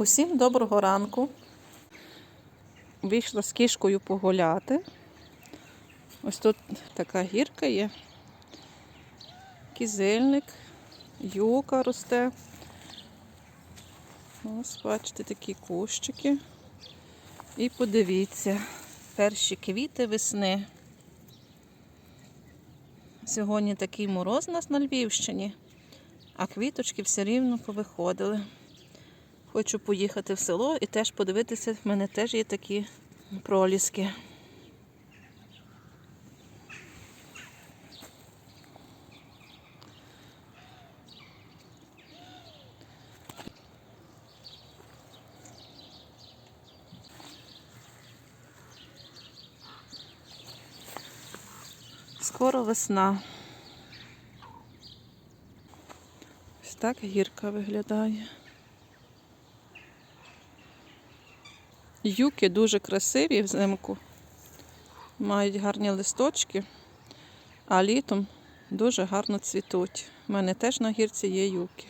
Усім доброго ранку. Вийшла з кішкою погуляти. Ось тут така гірка є. Кізильник, юка росте. Ось, бачите, такі кущики. І подивіться, перші квіти весни. Сьогодні такий мороз у нас на Львівщині, а квіточки все рівно повиходили. Хочу поїхати в село і теж подивитися, в мене теж є такі проліски. Скоро весна. Ось так гірка виглядає. Юки дуже красиві взимку, мають гарні листочки, а літом дуже гарно цвітуть. У мене теж на гірці є юки.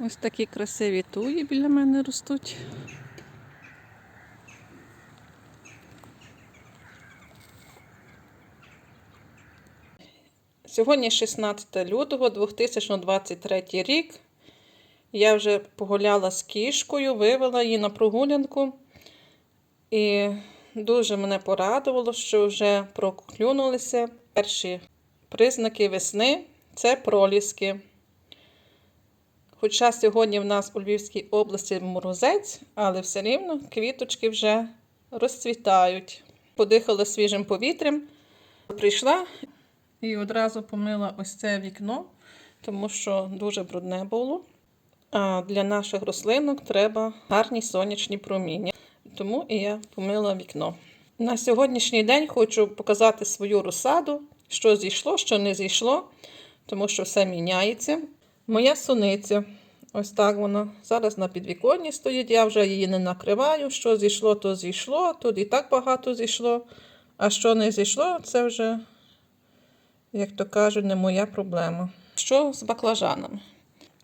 Ось такі красиві туї біля мене ростуть. Сьогодні 16 лютого 2023 рік. Я вже погуляла з кішкою, вивела її на прогулянку. І дуже мене порадувало, що вже проклюнулися перші признаки весни це проліски. Хоча сьогодні в нас у Львівській області морозець, але все рівно квіточки вже розцвітають. Подихала свіжим повітрям, прийшла і одразу помила ось це вікно, тому що дуже брудне було. Для наших рослинок треба гарні сонячні проміння. Тому і я помила вікно. На сьогоднішній день хочу показати свою розсаду, що зійшло, що не зійшло, тому що все міняється. Моя суниця, ось так вона. Зараз на підвіконні стоїть, я вже її не накриваю. Що зійшло, то зійшло. Тут і так багато зійшло. А що не зійшло, це вже, як то кажуть, не моя проблема. Що з баклажанами?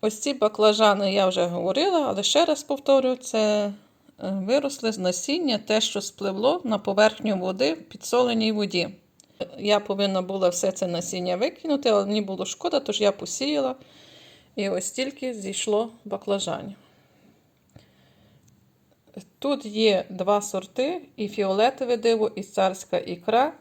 Ось ці баклажани я вже говорила, але ще раз повторю, це виросли з насіння, те, що спливло на поверхню води в підсоленій воді. Я повинна була все це насіння викинути, але мені було шкода, тож я посіяла. І ось тільки зійшло баклажанів. Тут є два сорти: і фіолетове диво, і царська ікра.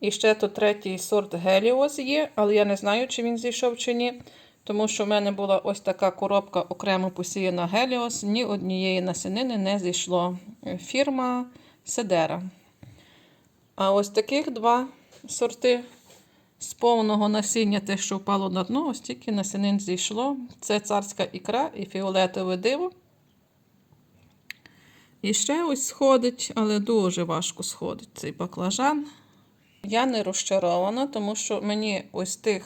І ще тут третій сорт Геліос є, але я не знаю, чи він зійшов чи ні. Тому що в мене була ось така коробка окремо посіяна Геліос, ні однієї насінини не зійшло. Фірма Седера. А ось таких два сорти з повного насіння, те, що впало на дно, ось тільки насінин зійшло. Це царська ікра і фіолетове диво. І ще ось сходить, але дуже важко сходить цей баклажан. Я не розчарована, тому що мені ось тих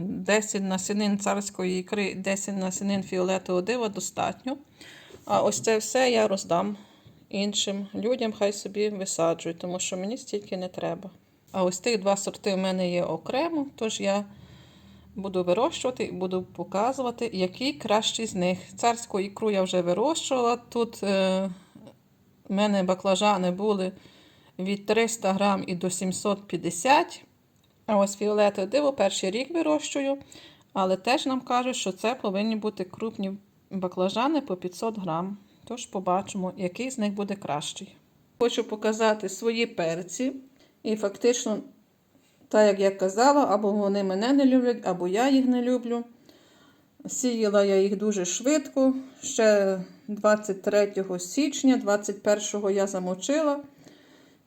10 насінин царської ікри, 10 насінин фіолетового дива достатньо. А ось це все я роздам іншим людям, хай собі висаджують, тому що мені стільки не треба. А ось тих два сорти в мене є окремо, тож я буду вирощувати і буду показувати, який кращий з них. Царську ікру я вже вирощувала. Тут е, в мене баклажани були від 300 грам і до 750 а ось фіолетове диво перший рік вирощую, але теж нам кажуть, що це повинні бути крупні баклажани по 500 грам. Тож побачимо, який з них буде кращий. Хочу показати свої перці. І фактично, так як я казала, або вони мене не люблять, або я їх не люблю. Сіяла я їх дуже швидко. Ще 23 січня, 21 я замочила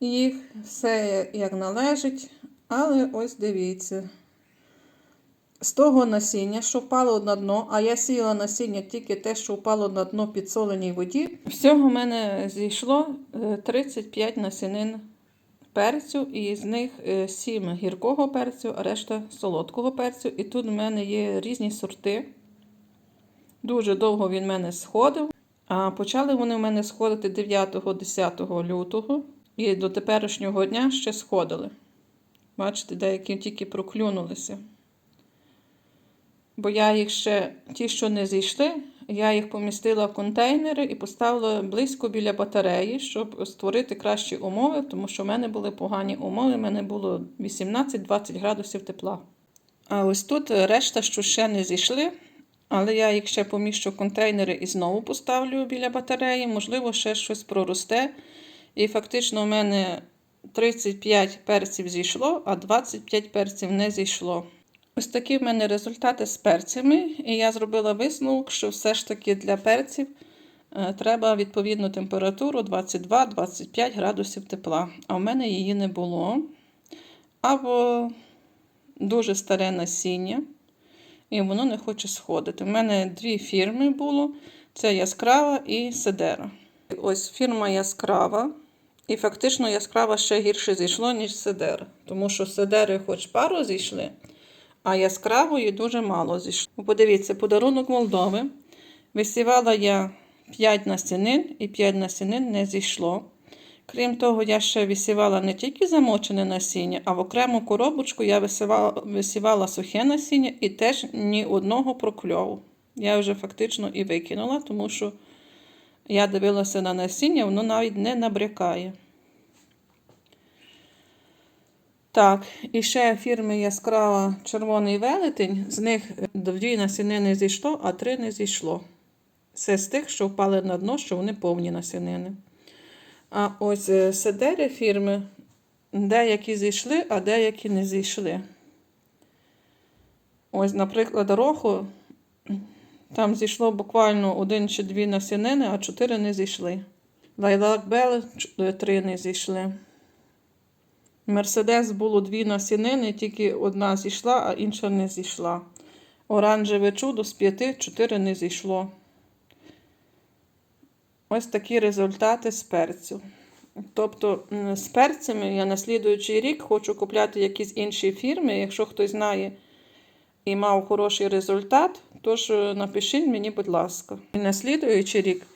їх, все як належить. Але ось дивіться. З того насіння, що впало на дно, а я сіяла насіння тільки те, що впало на дно підсоленій воді. Всього в мене зійшло 35 насінин перцю, і з них 7 гіркого перцю, а решта солодкого перцю. І тут в мене є різні сорти. Дуже довго він в мене сходив. А почали вони в мене сходити 9-10 лютого. І до теперішнього дня ще сходили. Бачите, деякі тільки проклюнулися. Бо я їх ще, ті, що не зійшли, Я їх помістила в контейнери і поставила близько біля батареї, щоб створити кращі умови, тому що в мене були погані умови, в мене було 18-20 градусів тепла. А ось тут решта, що ще не зійшли, але я їх ще поміщу в контейнери і знову поставлю біля батареї. Можливо, ще щось проросте. І фактично у мене 35 перців зійшло, а 25 перців не зійшло. Ось такі в мене результати з перцями, і я зробила висновок, що все ж таки для перців е, треба відповідну температуру 22-25 градусів тепла. А в мене її не було. Або дуже старе насіння, і воно не хоче сходити. У мене дві фірми було: це яскрава і седера. Ось фірма яскрава. І фактично яскрава ще гірше зійшло, ніж седера. Тому що седери хоч пару зійшли, а яскравої дуже мало зійшло. Подивіться, подарунок Молдови. Висівала я 5 насінин, і 5 насінин не зійшло. Крім того, я ще висівала не тільки замочене насіння, а в окрему коробочку я висівала, висівала сухе насіння і теж ні одного прокльову. Я вже фактично і викинула, тому що я дивилася на насіння, воно навіть не набрякає. Так, і ще фірми яскрава червоний велетень. З них дві насінини зійшло, а три не зійшло. Це з тих, що впали на дно, що вони повні насінини. А ось е, седери фірми, деякі зійшли, а деякі не зійшли. Ось, наприклад, роху, там зійшло буквально один чи дві насінини, а чотири не зійшли. Лайлак Бел три не зійшли. Мерседес було дві насінини, тільки одна зійшла, а інша не зійшла. Оранжеве чудо з п'яти, чотири не зійшло. Ось такі результати з перцю. Тобто, з перцями я на слідуючий рік хочу купляти якісь інші фірми. Якщо хтось знає і мав хороший результат, тож е, напишіть мені, будь ласка. І на слідуючий рік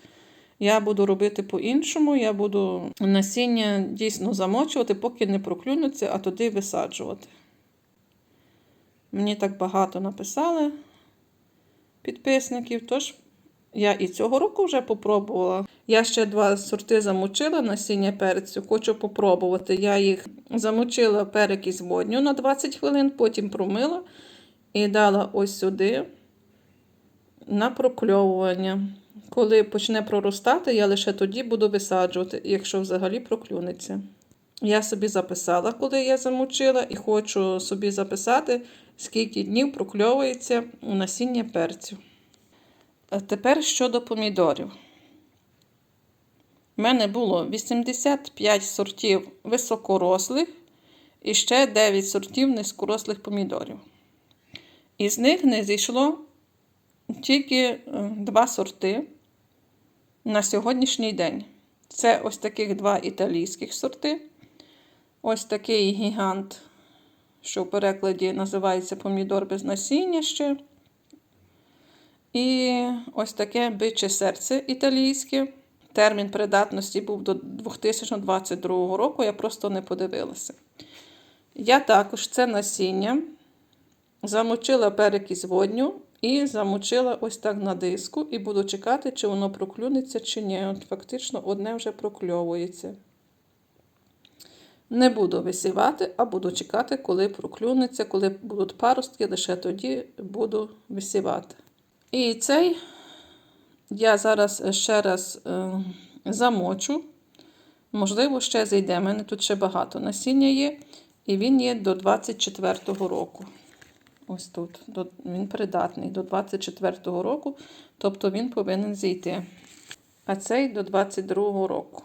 я буду робити по-іншому. Я буду насіння дійсно замочувати, поки не проклюнуться, а туди висаджувати. Мені так багато написали підписників, тож я і цього року вже попробувала. Я ще два сорти замочила насіння перцю, хочу попробувати. Я їх замочила перекись водню на 20 хвилин, потім промила і дала ось сюди на прокльовування. Коли почне проростати, я лише тоді буду висаджувати, якщо взагалі проклюнеться. Я собі записала, коли я замочила, і хочу собі записати, скільки днів прокльовується насіння перцю. А Тепер щодо помідорів. У мене було 85 сортів високорослих і ще 9 сортів низькорослих помідорів. Із них не зійшло тільки е, два сорти на сьогоднішній день. Це ось таких два італійських сорти. Ось такий гігант, що в перекладі називається помідор без насіння ще. І ось таке биче серце італійське. Термін придатності був до 2022 року, я просто не подивилася. Я також це насіння замочила перекись водню і замочила ось так на диску, і буду чекати, чи воно проклюнеться, чи ні. От Фактично, одне вже прокльовується. Не буду висівати, а буду чекати, коли проклюнеться, коли будуть паростки, лише тоді буду висівати. І цей я зараз ще раз е, замочу. Можливо, ще зайде. У мене тут ще багато насіння є, і він є до 24-го року. Ось тут. До, він придатний до 24-го року, тобто він повинен зійти. А цей до 22-го року.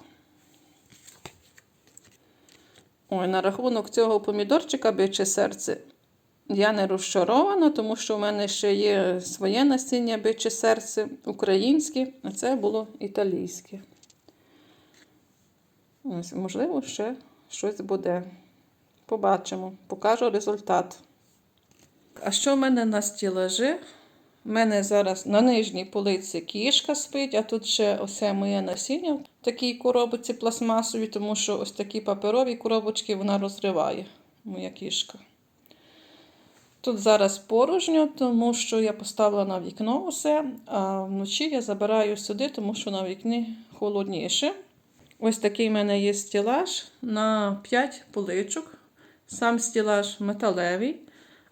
Ой, на рахунок цього помідорчика биче серце. Я не розчарована, тому що в мене ще є своє насіння биче серце українське, а це було італійське. Ось, можливо, ще щось буде. Побачимо, покажу результат. А що в мене на стілажі? У мене зараз на нижній полиці кішка спить, а тут ще оце моє насіння в такій коробці пластмасовій, тому що ось такі паперові коробочки вона розриває, моя кішка. Тут зараз порожньо, тому що я поставила на вікно усе, а вночі я забираю сюди, тому що на вікні холодніше. Ось такий в мене є стілаж на 5 поличок. Сам стілаж металевий,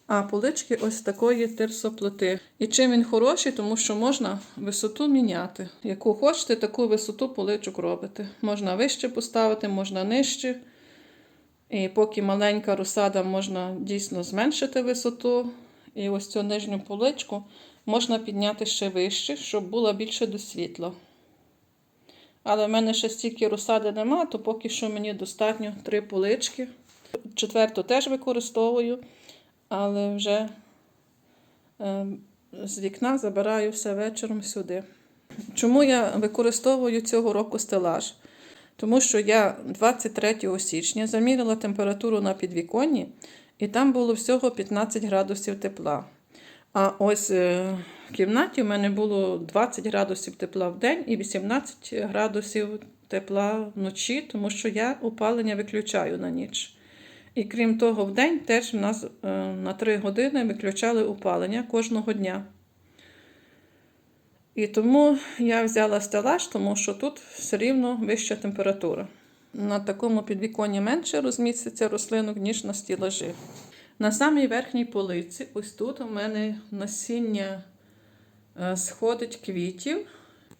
а полички ось такої тирсоплити. І чим він хороший, тому що можна висоту міняти. Яку хочете, таку висоту поличок робите. Можна вище поставити, можна нижче. І поки маленька розсада, можна дійсно зменшити висоту. І ось цю нижню поличку можна підняти ще вище, щоб було більше до світла. Але в мене ще стільки розсади нема, то поки що мені достатньо три полички. Четверту теж використовую, але вже е, з вікна забираю все вечором сюди. Чому я використовую цього року стелаж? Тому що я 23 січня заміряла температуру на підвіконні, і там було всього 15 градусів тепла. А ось е, в кімнаті в мене було 20 градусів тепла в день і 18 градусів тепла вночі, тому що я опалення виключаю на ніч. І крім того, в день теж в нас е, на 3 години виключали опалення кожного дня. І тому я взяла стелаж, тому що тут все рівно вища температура. На такому підвіконні менше розміститься рослинок, ніж на стілажі. На самій верхній полиці, ось тут у мене насіння е, сходить квітів.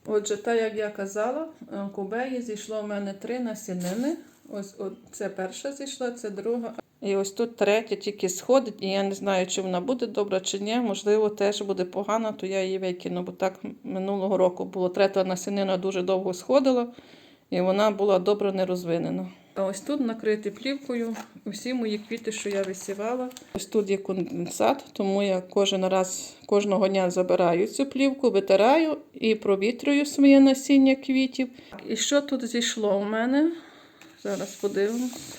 Отже, так як я казала, е, кубеї зійшло в мене три насінини. Ось от, це перша зійшла, це друга. І ось тут третя тільки сходить, і я не знаю, чи вона буде добра, чи ні. Можливо, теж буде погана, то я її викину, бо так минулого року було третя насінина дуже довго сходила, і вона була добре не розвинена. А ось тут накриті плівкою усі мої квіти, що я висівала. Ось тут є конденсат, тому я кожен раз кожного дня забираю цю плівку, витираю і провітрюю своє насіння квітів. І що тут зійшло у мене? Зараз подивимось.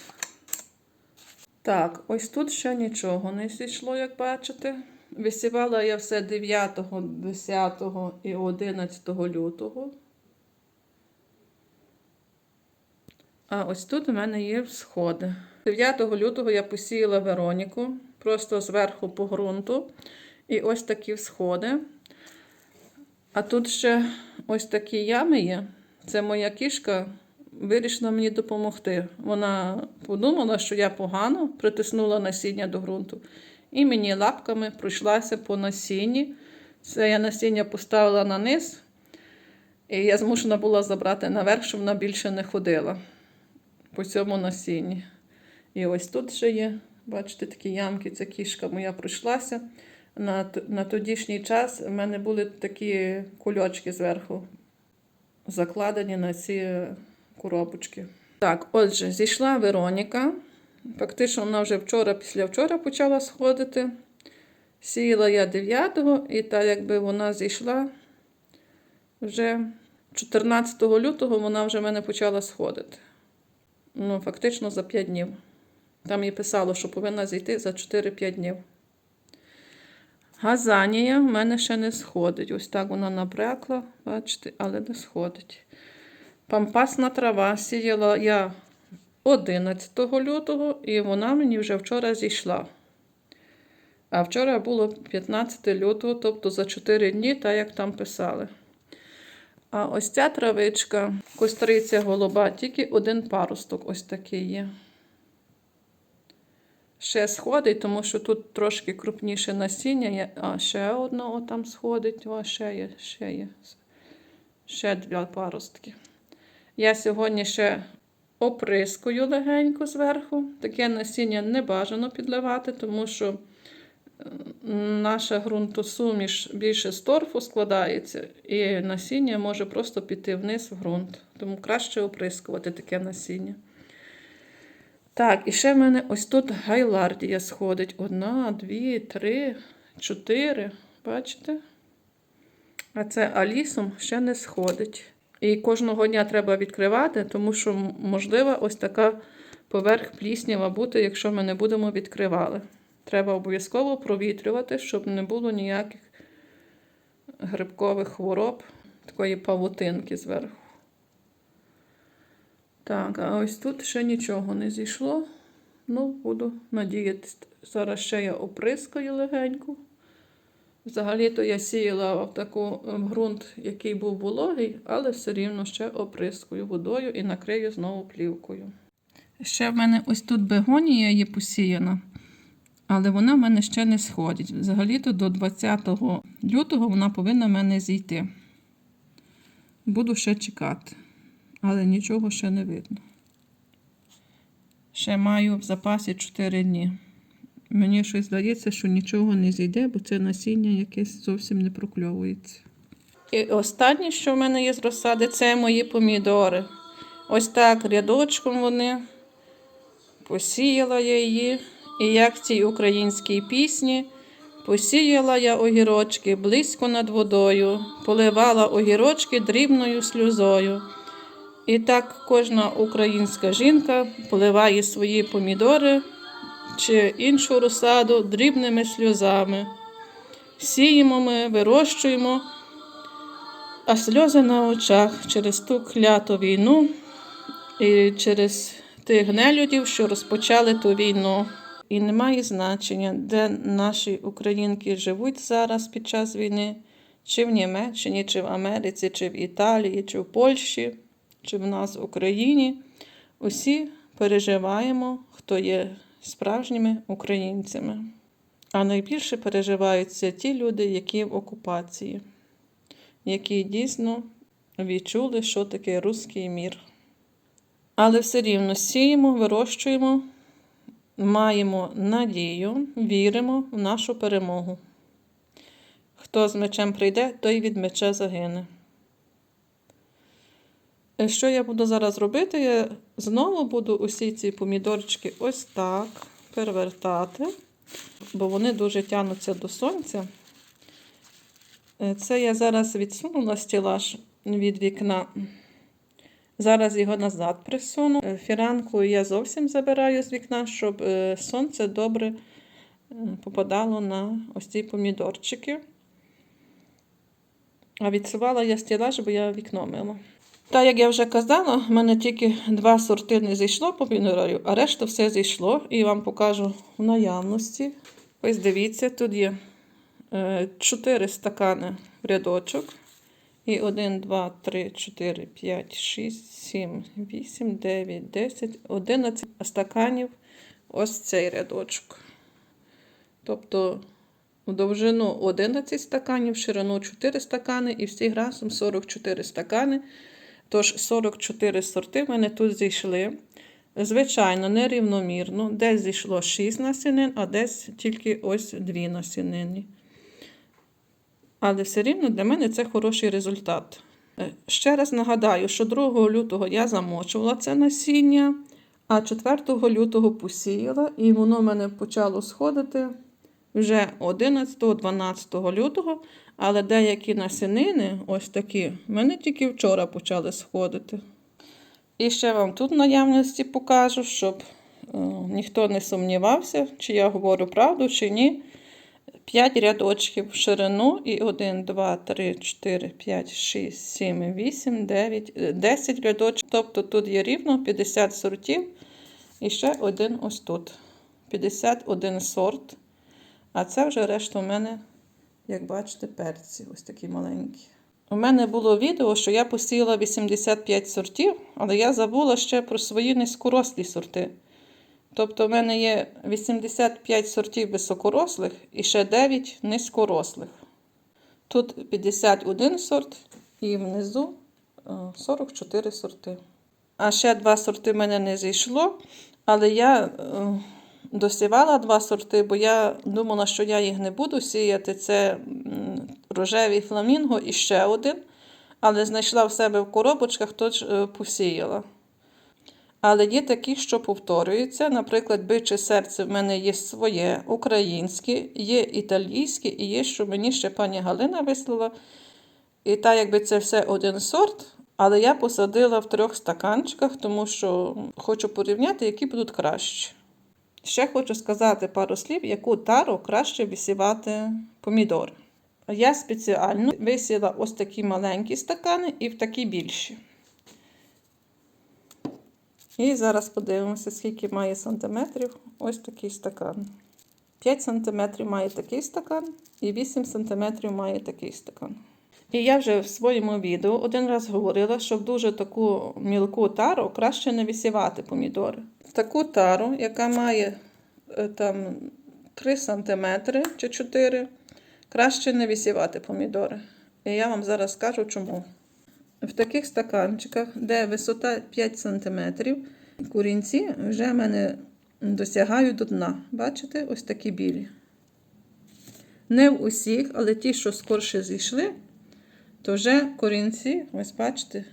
Так, ось тут ще нічого не зійшло, як бачите. Висівала я все 9, 10 і 11 лютого. А ось тут у мене є всходи. 9 лютого я посіяла Вероніку, просто зверху по ґрунту. І ось такі всходи. А тут ще ось такі ями є. Це моя кішка вирішила мені допомогти. Вона подумала, що я погано притиснула насіння до ґрунту. І мені лапками пройшлася по насінні. Це я насіння поставила на низ, і я змушена була забрати наверх, щоб вона більше не ходила по цьому насінні. І ось тут ще є, бачите, такі ямки, ця кішка моя пройшлася. На на тодішній час в мене були такі кульочки зверху закладені на ці коробочки. Так, отже, зійшла Вероніка. Фактично, вона вже вчора, після вчора почала сходити. Сіяла я 9-го, і так якби вона зійшла вже 14 лютого вона вже в мене почала сходити. Ну, фактично за 5 днів. Там їй писало, що повинна зійти за 4-5 днів. Газанія в мене ще не сходить. Ось так вона набрекла, бачите, але не сходить. Пампасна трава сіяла я 11 лютого, і вона мені вже вчора зійшла. А вчора було 15 лютого, тобто за 4 дні, так як там писали. А ось ця травичка, костриця голуба, тільки один паросток ось такий є. Ще сходить, тому що тут трошки крупніше насіння є. А ще одна там сходить, о, ще є, ще є. Ще два паростки. Я сьогодні ще оприскую легенько зверху. Таке насіння не бажано підливати, тому що наша ґрунтосуміш більше з торфу складається, і насіння може просто піти вниз в ґрунт. Тому краще оприскувати таке насіння. Так, і ще в мене ось тут гайлардія сходить. Одна, дві, три, чотири. Бачите? А це алісом ще не сходить. І кожного дня треба відкривати, тому що, можливо, ось така поверх пліснява бути, якщо ми не будемо відкривали. Треба обов'язково провітрювати, щоб не було ніяких грибкових хвороб, такої павутинки зверху. Так, а ось тут ще нічого не зійшло. Ну, буду надіятися. Зараз ще я оприскаю легенько. Взагалі-то я сіяла в таку в ґрунт, який був вологий, але все рівно ще оприскую водою і накрию знову плівкою. Ще в мене ось тут бегонія є посіяна, але вона в мене ще не сходить. Взагалі-то до 20 лютого вона повинна в мене зійти. Буду ще чекати, але нічого ще не видно. Ще маю в запасі 4 дні. Мені щось здається, що нічого не зійде, бо це насіння якесь зовсім не прокльовується. І останнє, що в мене є з розсади, це мої помідори. Ось так рядочком вони. Посіяла я її. І як в цій українській пісні, посіяла я огірочки близько над водою, поливала огірочки дрібною сльозою. І так кожна українська жінка поливає свої помідори чи іншу розсаду дрібними сльозами. Сіємо ми, вирощуємо, а сльози на очах через ту кляту війну і через тих нелюдів, що розпочали ту війну. І немає значення, де наші українки живуть зараз під час війни, чи в Німеччині, чи в Америці, чи в Італії, чи в Польщі, чи в нас в Україні. Усі переживаємо, хто є справжніми українцями. А найбільше переживаються ті люди, які в окупації, які дійсно відчули, що таке руський мір. Але все рівно сіємо, вирощуємо, маємо надію, віримо в нашу перемогу. Хто з мечем прийде, той від меча загине. Е, Що я буду зараз робити? Я знову буду усі ці помідорчики ось так перевертати, бо вони дуже тягнуться до сонця. Е, Це я зараз відсунула стілаж від вікна. Зараз його назад присуну. Е, Фіранку я зовсім забираю з вікна, щоб сонце добре попадало на ось ці помідорчики. А відсувала я стілаж, бо я вікно мила. Та, як я вже казала, в мене тільки два сорти не зійшло помідорів, а решта все зійшло. І вам покажу в наявності. Ось дивіться, тут є 4 стакани в рядочок. І 1, 2, 3, 4, 5, 6, 7, 8, 9, 10, 11 стаканів ось цей рядочок. Тобто в довжину 11 стаканів, в ширину 4 стакани і всіх разом 44 стакани. Тож 44 сорти в мене тут зійшли. Звичайно, нерівномірно. Десь зійшло 6 насінин, а десь тільки ось 2 насінини. Але все рівно для мене це хороший результат. Е, Ще раз нагадаю, що 2 лютого я замочувала це насіння, а 4 лютого посіяла, і воно в мене почало сходити вже 11-12 лютого. Але деякі насінини, ось такі, в мене тільки вчора почали сходити. І ще вам тут в наявності покажу, щоб е, ніхто не сумнівався, чи я говорю правду, чи ні. 5 рядочків в ширину і 1, 2, 3, 4, 5, 6, 7, 8, 9, е, 10 рядочків. Тобто тут є рівно 50 сортів. І ще один ось тут. 51 сорт. А це вже решта у мене, як бачите, перці. Ось такі маленькі. У мене було відео, що я посіяла 85 сортів, але я забула ще про свої низькорослі сорти. Тобто, в мене є 85 сортів високорослих і ще 9 низькорослих. Тут 51 сорт і внизу е, 44 сорти. А ще два сорти в мене не зійшло, але я е, досівала два сорти, бо я думала, що я їх не буду сіяти. Це м, рожевий фламінго і ще один. Але знайшла в себе в коробочках, тож е, посіяла. Але є такі, що повторюються. Наприклад, биче серце в мене є своє, українське, є італійське і є, що мені ще пані Галина вислала. І так, якби це все один сорт, але я посадила в трьох стаканчиках, тому що хочу порівняти, які будуть кращі. Ще хочу сказати пару слів, яку тару краще висівати помідори. Я спеціально висіла ось такі маленькі стакани і в такі більші. І зараз подивимося, скільки має сантиметрів ось такий стакан. 5 сантиметрів має такий стакан, і 8 сантиметрів має такий стакан. І я вже в своєму відео один раз говорила, що в дуже таку мілку тару краще не висівати помідори. В таку тару, яка має е, там 3 см чи 4 краще не висівати помідори. І я вам зараз скажу чому. В таких стаканчиках, де висота 5 см, курінці вже мене досягають до дна. Бачите, ось такі білі. Не в усіх, але ті, що скорше зійшли, то вже корінці, ось бачите,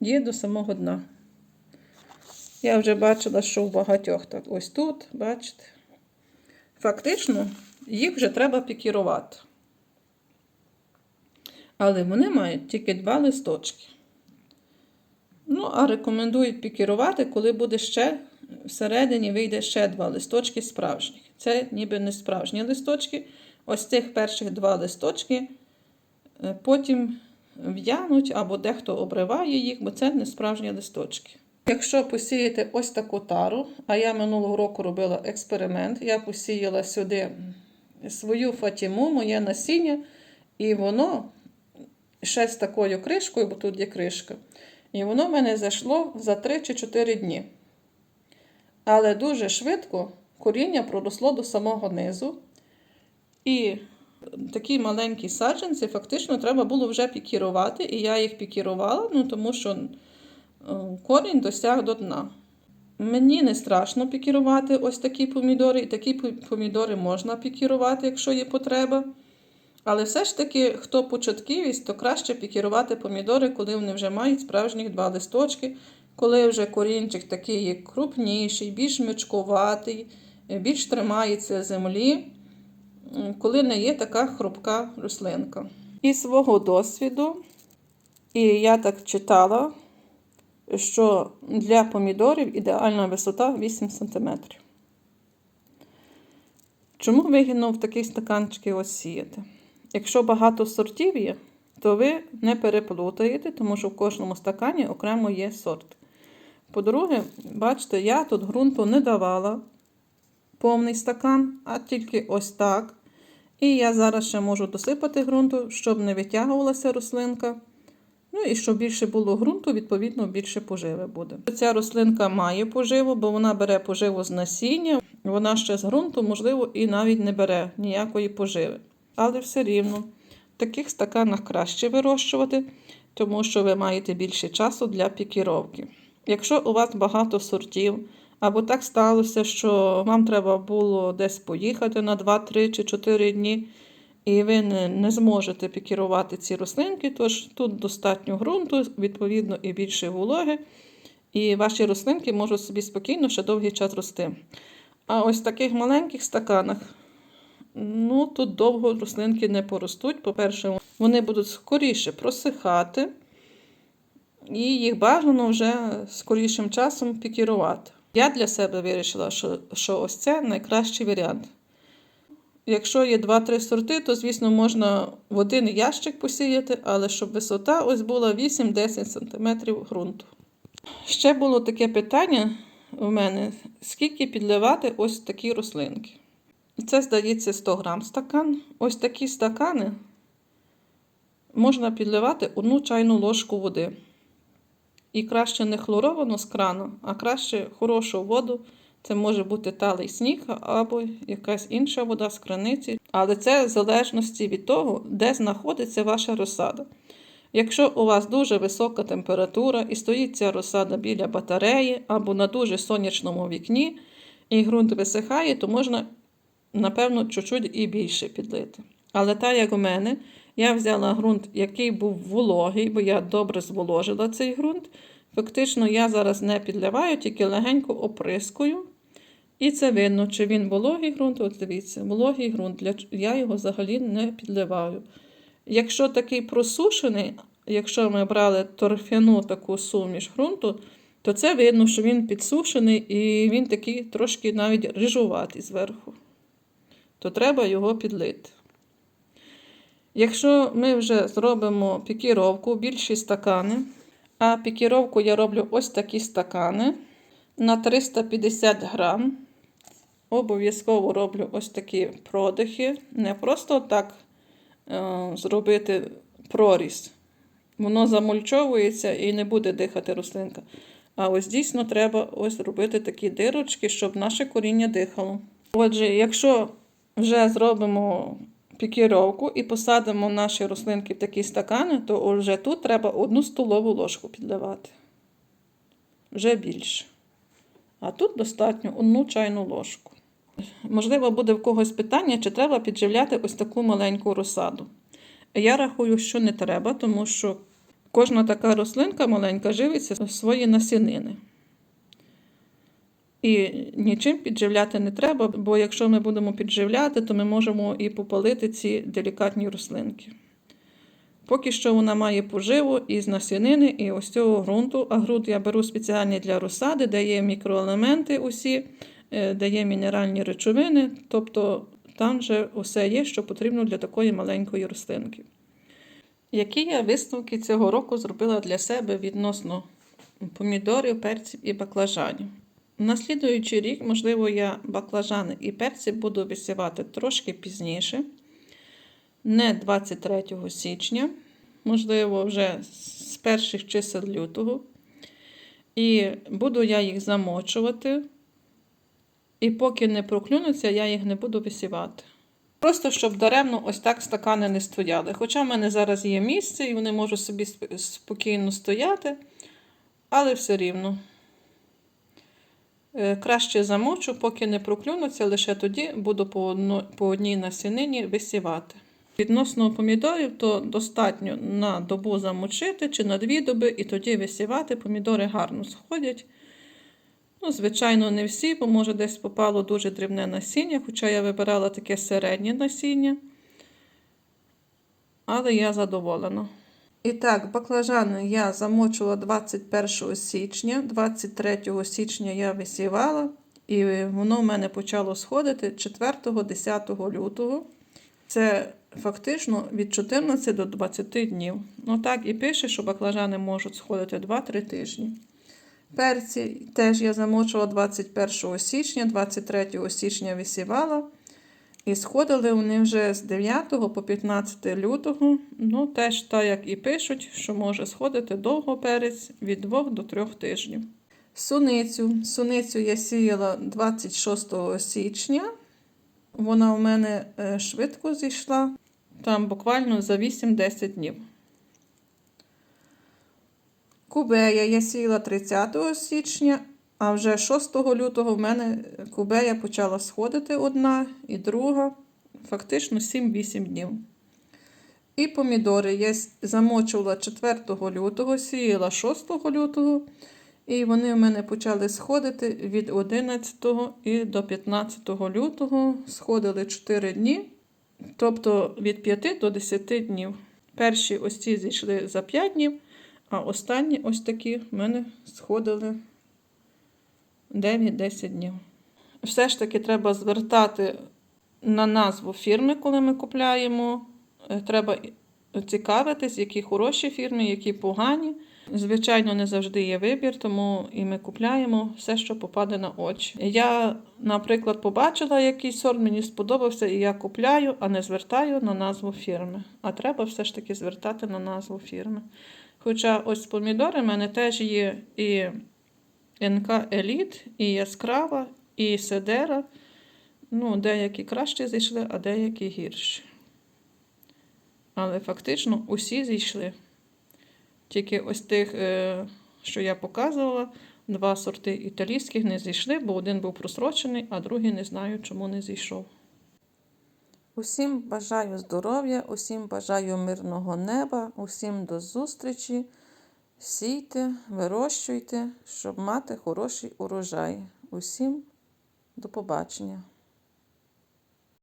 є до самого дна. Я вже бачила, що в багатьох так ось тут, бачите. Фактично, їх вже треба пікірувати. Але вони мають тільки два листочки. Ну, а рекомендують пікірувати, коли буде ще всередині вийде ще два листочки справжніх. Це ніби не справжні листочки. Ось цих перших два листочки е, потім в'януть або дехто обриває їх, бо це не справжні листочки. Якщо посіяти ось таку тару, а я минулого року робила експеримент, я посіяла сюди свою фатіму, моє насіння, і воно ще з такою кришкою, бо тут є кришка. І воно в мене зайшло за 3 чи 4 дні. Але дуже швидко коріння проросло до самого низу. І такі маленькі саджанці фактично треба було вже пікірувати. І я їх пікірувала, ну, тому що корінь досяг до дна. Мені не страшно пікірувати ось такі помідори, і такі помідори можна пікірувати, якщо є потреба. Але все ж таки, хто початківість, то краще пікірувати помідори, коли вони вже мають справжніх два листочки, коли вже корінчик такий є крупніший, більш мичкуватий, більш тримається землі, коли не є така хрупка рослинка. І свого досвіду, і я так читала, що для помідорів ідеальна висота 8 см. Чому вигідно в такі стаканчики ось? Якщо багато сортів є, то ви не переплутаєте, тому що в кожному стакані окремо є сорт. По-друге, бачите, я тут ґрунту не давала повний стакан, а тільки ось так. І я зараз ще можу досипати ґрунту, щоб не витягувалася рослинка. Ну і щоб більше було ґрунту, відповідно, більше поживи буде. Ця рослинка має поживу, бо вона бере поживу з насіння, вона ще з ґрунту, можливо, і навіть не бере ніякої поживи. Але все рівно в таких стаканах краще вирощувати, тому що ви маєте більше часу для пікіровки. Якщо у вас багато сортів, або так сталося, що вам треба було десь поїхати на 2, 3 чи 4 дні, і ви не, не зможете пікірувати ці рослинки, тож тут достатньо ґрунту, відповідно, і більше вологи, і ваші рослинки можуть собі спокійно ще довгий час рости. А ось в таких маленьких стаканах, ну, тут довго рослинки не поростуть. По-перше, вони будуть скоріше просихати. І їх бажано вже скорішим часом пікірувати. Я для себе вирішила, що, що ось це найкращий варіант. Якщо є 2-3 сорти, то, звісно, можна в один ящик посіяти, але щоб висота ось була 8-10 см ґрунту. Ще було таке питання у мене: скільки підливати ось такі рослинки. Це, здається, 100 грам стакан. Ось такі стакани можна підливати одну чайну ложку води. І краще не хлоровану з крану, а краще хорошу воду. Це може бути талий сніг або якась інша вода з краниці. Але це в залежності від того, де знаходиться ваша розсада. Якщо у вас дуже висока температура і стоїть ця розсада біля батареї або на дуже сонячному вікні, і ґрунт висихає, то можна, напевно, чуть-чуть і більше підлити. Але так, як у мене, я взяла ґрунт, який був вологий, бо я добре зволожила цей ґрунт. Фактично, я зараз не підливаю, тільки легенько оприскую. І це видно, чи він вологий ґрунт, от дивіться, вологий ґрунт, я його взагалі не підливаю. Якщо такий просушений, якщо ми брали торфяну таку суміш ґрунту, то це видно, що він підсушений і він такий трошки навіть рижуватий зверху. То треба його підлити. Якщо ми вже зробимо пікіровку, більші стакани, А пікіровку я роблю ось такі стакани на 350 грам. Обов'язково роблю ось такі продихи. Не просто так е, зробити проріз. Воно замульчовується і не буде дихати рослинка. А ось дійсно треба ось робити такі дирочки, щоб наше коріння дихало. Отже, якщо вже зробимо пікіровку і посадимо наші рослинки в такі стакани, то вже тут треба одну столову ложку підливати. Вже більше. А тут достатньо одну чайну ложку. Можливо, буде в когось питання, чи треба підживляти ось таку маленьку розсаду. Я рахую, що не треба, тому що кожна така рослинка маленька живиться в свої насінини. І нічим підживляти не треба, бо якщо ми будемо підживляти, то ми можемо і попалити ці делікатні рослинки. Поки що вона має поживу із насінини і ось цього ґрунту. А ґрунт я беру спеціальний для розсади, де є мікроелементи усі, е, де є мінеральні речовини, тобто там вже усе є, що потрібно для такої маленької рослинки. Які я висновки цього року зробила для себе відносно помідорів, перців і баклажанів? На слідуючий рік, можливо, я баклажани і перці буду висівати трошки пізніше, не 23 січня, можливо, вже з перших чисел лютого. І буду я їх замочувати. І поки не проклюнуться, я їх не буду висівати. Просто щоб даремно ось так стакани не стояли. Хоча в мене зараз є місце, і вони можуть собі спокійно стояти, але все рівно. Е, Краще замочу, поки не проклюнуться, лише тоді буду по, одно, по одній насінині висівати. Відносно помідорів, то достатньо на добу замочити чи на дві доби, і тоді висівати. Помідори гарно сходять. Ну, звичайно, не всі, бо може десь попало дуже дрібне насіння, хоча я вибирала таке середнє насіння. Але я задоволена. І так, баклажани я замочила 21 січня, 23 січня я висівала, і воно в мене почало сходити 4-10 лютого. Це фактично від 14 до 20 днів. Ну так і пише, що баклажани можуть сходити 2-3 тижні. Перці теж я замочила 21 січня, 23 січня висівала. І сходили вони вже з 9 по 15 лютого. Ну, теж так, як і пишуть, що може сходити довго перець від 2 до 3 тижнів. Суницю. Суницю я сіяла 26 січня. Вона у мене е, швидко зійшла, там буквально за 8-10 днів. Кубея я сіяла 30 січня, а вже 6 лютого в мене кубея почала сходити одна і друга, фактично 7-8 днів. І помідори я замочувала 4 лютого, сіяла 6 лютого, і вони в мене почали сходити від 11 і до 15 лютого. Сходили 4 дні, тобто від 5 до 10 днів. Перші ось ці зійшли за 5 днів, а останні ось такі в мене сходили 9-10 днів. Все ж таки треба звертати на назву фірми, коли ми купляємо. Е, Треба цікавитись, які хороші фірми, які погані. Звичайно, не завжди є вибір, тому і ми купляємо все, що попаде на очі. Я, наприклад, побачила якийсь сорт, мені сподобався, і я купляю, а не звертаю на назву фірми. А треба все ж таки звертати на назву фірми. Хоча ось помідори в мене теж є і НК Еліт, і яскрава, і седера. Ну, деякі краще зійшли, а деякі гірші. Але фактично усі зійшли. Тільки ось тих, е, що я показувала, два сорти італійських не зійшли, бо один був просрочений, а другий не знаю, чому не зійшов. Усім бажаю здоров'я, усім бажаю мирного неба, усім до зустрічі. Сійте, вирощуйте, щоб мати хороший урожай. Усім до побачення.